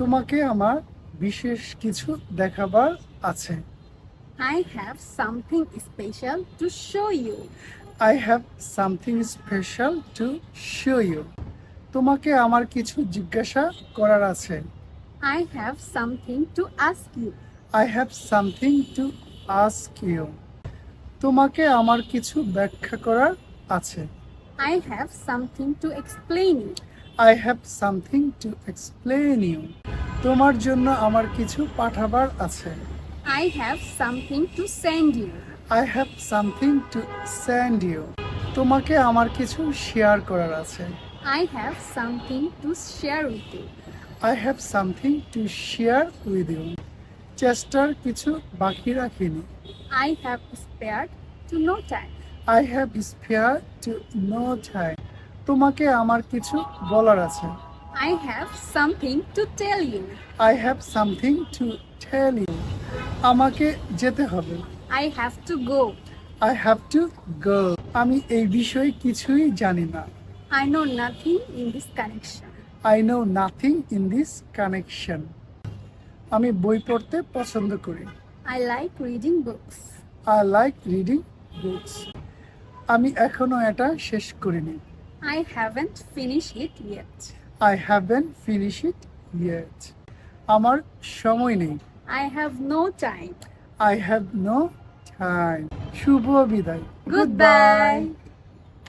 তোমাকে আমার বিশেষ কিছু দেখাবার আছে I have something special to show you. I have something special to show you তোমাকে আমার কিছু জিজ্ঞাসা করার আছে I have something to ask you. I have something to ask you তোমাকে আমার কিছু ব্যাখ্যা করার আছে I have something to explain you. I have something to explain you তোমার জন্য আমার কিছু পাঠাবার আছে। I have something to send you I have something to send you তোমাকে আমার কিছু শেয়ার করার আছে। I have something to share with you. I have something to share with you চেষ্টার কিছু বাকি রাখিনি। I have spared to no time. I have spare to no time তোমাকে আমার কিছু বলার আছে। I have something to tell you. I have something to tell you আমাকে যেতে হবে। I have to go. I have to go আমি এই বিষয়ে কিছুই জানি না। I know nothing in this connection I know nothing in this connection আমি বই পড়তে পছন্দ করি। I like reading books I like reading books আমি এখনও এটা শেষ করিনি। I haven't finished it yet. I haven't finished it yet. আমার সময় নেই I have no time. I have no time. শুভ বিদায় Goodbye.